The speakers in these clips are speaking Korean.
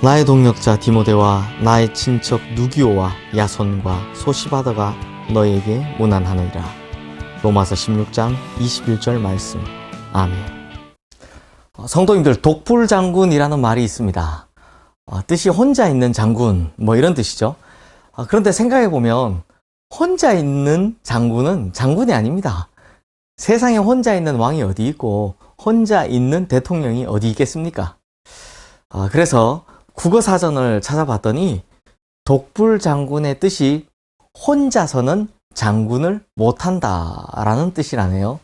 나의 동력자 디모데와 나의 친척 누기오와 야손과 소시바더가 너에게 무난하느니라. 로마서 16장 21절 말씀. 아멘. 어, 성도님들 독불 장군이라는 말이 있습니다. 어, 뜻이 혼자 있는 장군 뭐 이런 뜻이죠. 어, 그런데 생각해 보면 혼자 있는 장군은 장군이 아닙니다. 세상에 혼자 있는 왕이 어디 있고 혼자 있는 대통령이 어디 있겠습니까? 아, 그래서 국어 사전을 찾아봤더니 독불 장군의 뜻이 혼자서는 장군을 못한다 라는 뜻이라네요.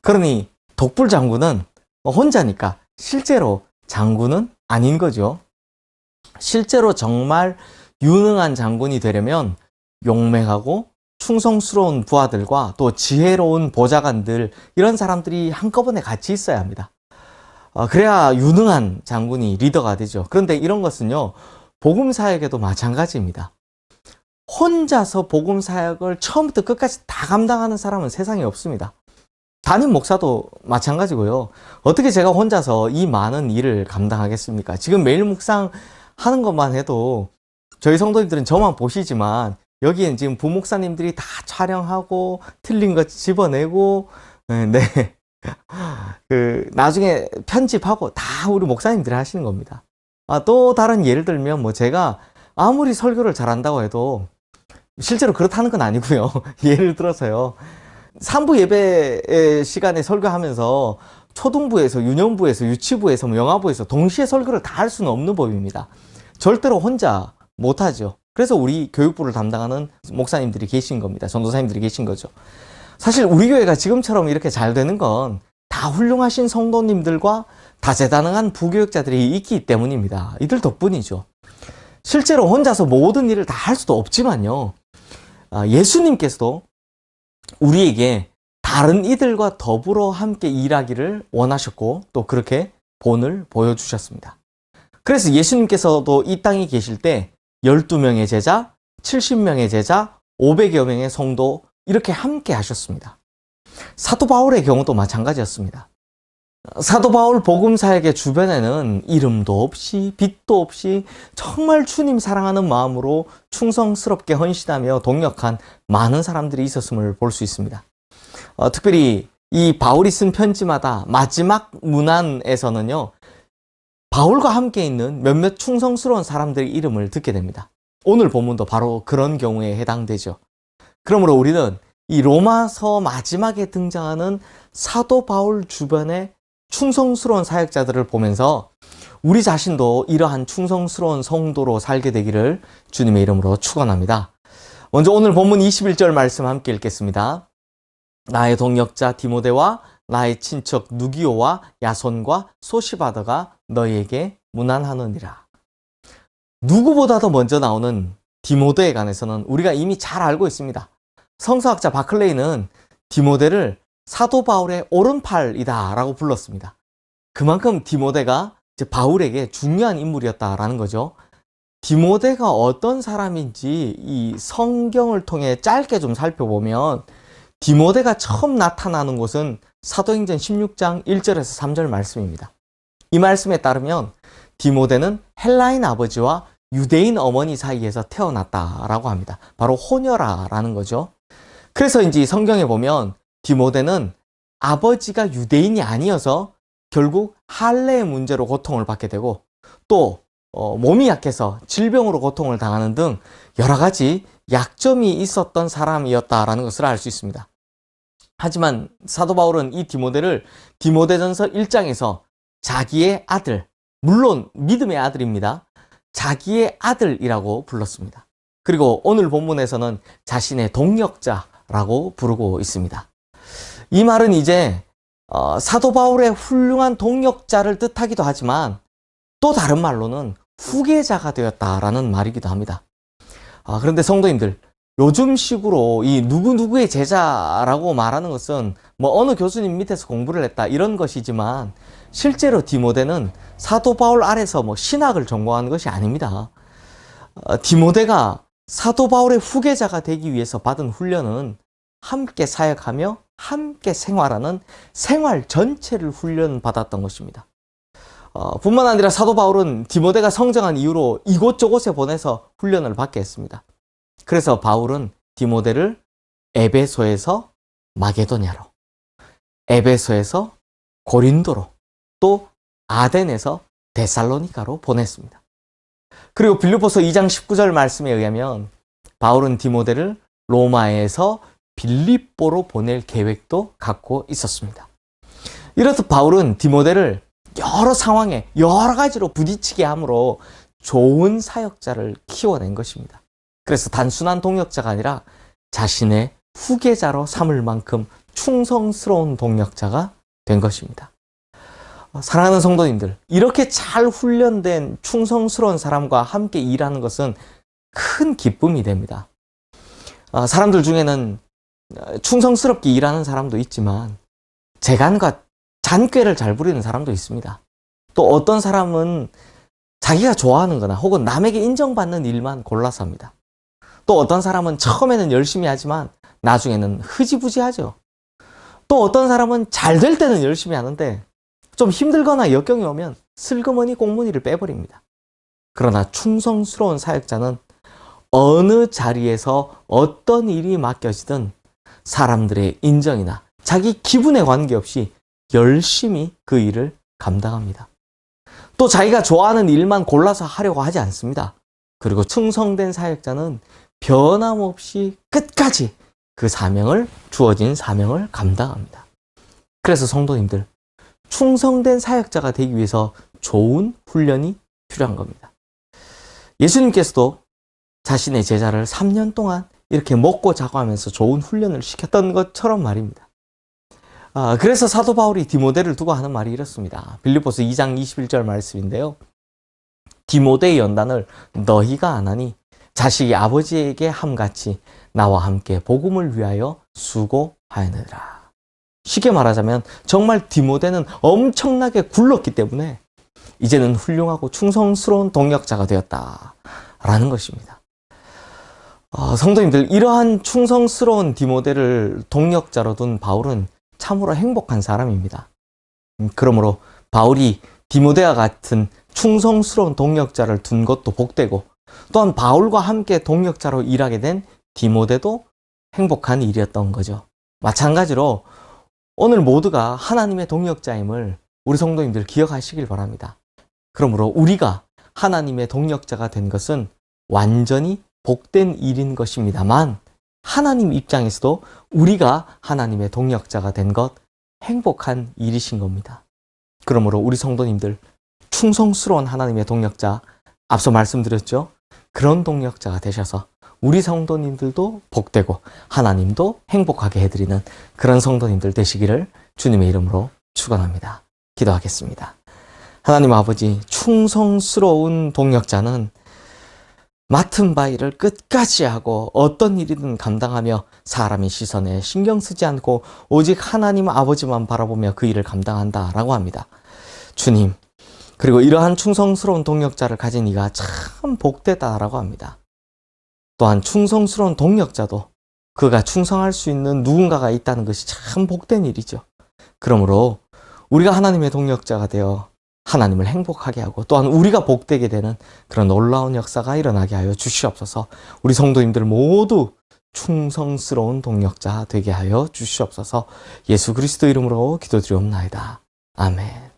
그러니 독불 장군은 혼자니까 실제로 장군은 아닌 거죠. 실제로 정말 유능한 장군이 되려면 용맹하고 충성스러운 부하들과 또 지혜로운 보좌관들 이런 사람들이 한꺼번에 같이 있어야 합니다. 어, 그래야 유능한 장군이 리더가 되죠. 그런데 이런 것은요, 복음 사역에도 마찬가지입니다. 혼자서 복음 사역을 처음부터 끝까지 다 감당하는 사람은 세상에 없습니다. 담임 목사도 마찬가지고요. 어떻게 제가 혼자서 이 많은 일을 감당하겠습니까? 지금 매일 묵상 하는 것만 해도 저희 성도님들은 저만 보시지만 여기엔 지금 부목사님들이 다 촬영하고 틀린 거 집어내고 네. 그 나중에 편집하고 다 우리 목사님들이 하시는 겁니다. 아, 또 다른 예를 들면 뭐 제가 아무리 설교를 잘한다고 해도 실제로 그렇다는 건 아니고요. 예를 들어서요. 3부 예배 시간에 설교하면서 초등부에서 유년부에서 유치부에서 뭐 영화부에서 동시에 설교를 다 할 수는 없는 법입니다. 절대로 혼자 못하죠. 그래서 우리 교육부를 담당하는 목사님들이 계신 겁니다. 전도사님들이 계신 거죠. 사실 우리 교회가 지금처럼 이렇게 잘 되는 건 다 훌륭하신 성도님들과 다재다능한 부교육자들이 있기 때문입니다. 이들 덕분이죠. 실제로 혼자서 모든 일을 다 할 수도 없지만요. 아, 예수님께서도 우리에게 다른 이들과 더불어 함께 일하기를 원하셨고 또 그렇게 본을 보여주셨습니다. 그래서 예수님께서도 이 땅에 계실 때 12명의 제자, 70명의 제자, 500여 명의 성도 이렇게 함께 하셨습니다. 사도 바울의 경우도 마찬가지였습니다. 사도 바울 복음 사역의 주변에는 이름도 없이 빛도 없이 정말 주님 사랑하는 마음으로 충성스럽게 헌신하며 동역한 많은 사람들이 있었음을 볼 수 있습니다. 어, 특별히 이 바울이 쓴 편지마다 마지막 문안에서는요, 바울과 함께 있는 몇몇 충성스러운 사람들의 이름을 듣게 됩니다. 오늘 본문도 바로 그런 경우에 해당되죠. 그러므로 우리는 이 로마서 마지막에 등장하는 사도 바울 주변의 충성스러운 사역자들을 보면서 우리 자신도 이러한 충성스러운 성도로 살게 되기를 주님의 이름으로 축원합니다. 먼저 오늘 본문 21절 말씀 함께 읽겠습니다. 나의 동역자 디모데와 나의 친척 누기오와 야손과 소시바더가 너희에게 무난하느니라. 누구보다도 먼저 나오는 디모데에 관해서는 우리가 이미 잘 알고 있습니다. 성서학자 바클레이는 디모데를 사도 바울의 오른팔이다 라고 불렀습니다. 그만큼 디모데가 바울에게 중요한 인물이었다라는 거죠. 디모데가 어떤 사람인지 이 성경을 통해 짧게 좀 살펴보면 디모데가 처음 나타나는 곳은 사도행전 16장 1절에서 3절 말씀입니다. 이 말씀에 따르면 디모데는 헬라인 아버지와 유대인 어머니 사이에서 태어났다라고 합니다. 바로 호녀라라는 거죠. 그래서인지 성경에 보면 디모데는 아버지가 유대인이 아니어서 결국 할례의 문제로 고통을 받게 되고 또 어, 몸이 약해서 질병으로 고통을 당하는 등 여러 가지 약점이 있었던 사람이었다라는 것을 알 수 있습니다. 하지만 사도 바울은 이 디모데를 디모데전서 1장에서 자기의 아들, 물론 믿음의 아들입니다. 자기의 아들이라고 불렀습니다. 그리고 오늘 본문에서는 자신의 동력자 라고 부르고 있습니다. 이 말은 이제 어, 사도 바울의 훌륭한 동력자를 뜻하기도 하지만 또 다른 말로는 후계자가 되었다라는 말이기도 합니다. 아, 그런데 성도님들, 요즘 식으로 이 누구누구의 제자라고 말하는 것은 뭐 어느 교수님 밑에서 공부를 했다 이런 것이지만 실제로 디모데는 사도 바울 아래서 뭐 신학을 전공하는 것이 아닙니다. 어, 디모데가 사도 바울의 후계자가 되기 위해서 받은 훈련은 함께 사역하며 함께 생활하는 생활 전체를 훈련받았던 것입니다. 어, 뿐만 아니라 사도 바울은 디모데가 성장한 이후로 이곳저곳에 보내서 훈련을 받게 했습니다. 그래서 바울은 디모데를 에베소에서 마게도냐로, 에베소에서 고린도로, 또 아덴에서 데살로니카로 보냈습니다. 그리고 빌립보서 2장 19절 말씀에 의하면 바울은 디모데를 로마에서 빌립보로 보낼 계획도 갖고 있었습니다. 이렇듯 바울은 디모데를 여러 상황에 여러 가지로 부딪히게 함으로 좋은 사역자를 키워낸 것입니다. 그래서 단순한 동역자가 아니라 자신의 후계자로 삼을 만큼 충성스러운 동역자가 된 것입니다. 어, 사랑하는 성도님들, 이렇게 잘 훈련된 충성스러운 사람과 함께 일하는 것은 큰 기쁨이 됩니다. 어, 사람들 중에는 어, 충성스럽게 일하는 사람도 있지만 재간과 잔꾀를 잘 부리는 사람도 있습니다. 또 어떤 사람은 자기가 좋아하는 거나 혹은 남에게 인정받는 일만 골라서 합니다. 또 어떤 사람은 처음에는 열심히 하지만 나중에는 흐지부지하죠. 또 어떤 사람은 잘 될 때는 열심히 하는데 좀 힘들거나 역경이 오면 슬그머니 공무니를 빼버립니다. 그러나 충성스러운 사역자는 어느 자리에서 어떤 일이 맡겨지든 사람들의 인정이나 자기 기분에 관계없이 열심히 그 일을 감당합니다. 또 자기가 좋아하는 일만 골라서 하려고 하지 않습니다. 그리고 충성된 사역자는 변함없이 끝까지 그 사명을, 주어진 사명을 감당합니다. 그래서 성도님들, 충성된 사역자가 되기 위해서 좋은 훈련이 필요한 겁니다. 예수님께서도 자신의 제자를 3년 동안 이렇게 먹고 자고 하면서 좋은 훈련을 시켰던 것처럼 말입니다. 아, 그래서 사도 바울이 디모데를 두고 하는 말이 이렇습니다. 빌립보서 2장 21절 말씀인데요. 디모데의 연단을 너희가 안 하니 자식이 아버지에게 함같이 나와 함께 복음을 위하여 수고하였느라. 쉽게 말하자면 정말 디모데는 엄청나게 굴렀기 때문에 이제는 훌륭하고 충성스러운 동역자가 되었다 라는 것입니다. 어, 성도님들 이러한 충성스러운 디모데를 동역자로 둔 바울은 참으로 행복한 사람입니다. 음, 그러므로 바울이 디모데와 같은 충성스러운 동역자를 둔 것도 복되고 또한 바울과 함께 동역자로 일하게 된 디모데도 행복한 일이었던 거죠. 마찬가지로 오늘 모두가 하나님의 동역자임을 우리 성도님들 기억하시길 바랍니다. 그러므로 우리가 하나님의 동역자가 된 것은 완전히 복된 일인 것입니다만 하나님 입장에서도 우리가 하나님의 동역자가 된 것 행복한 일이신 겁니다. 그러므로 우리 성도님들 충성스러운 하나님의 동역자 앞서 말씀드렸죠. 그런 동역자가 되셔서 우리 성도님들도 복되고 하나님도 행복하게 해드리는 그런 성도님들 되시기를 주님의 이름으로 축원합니다. 기도하겠습니다. 하나님 아버지 충성스러운 동역자는 맡은 바 일을 끝까지 하고 어떤 일이든 감당하며 사람의 시선에 신경 쓰지 않고 오직 하나님 아버지만 바라보며 그 일을 감당한다라고 합니다. 주님, 그리고 이러한 충성스러운 동역자를 가진 이가 참 복되다라고 합니다. 또한 충성스러운 동역자도 그가 충성할 수 있는 누군가가 있다는 것이 참 복된 일이죠. 그러므로 우리가 하나님의 동역자가 되어 하나님을 행복하게 하고 또한 우리가 복되게 되는 그런 놀라운 역사가 일어나게 하여 주시옵소서. 우리 성도님들 모두 충성스러운 동역자 되게 하여 주시옵소서. 예수 그리스도 이름으로 기도드리옵나이다. 아멘.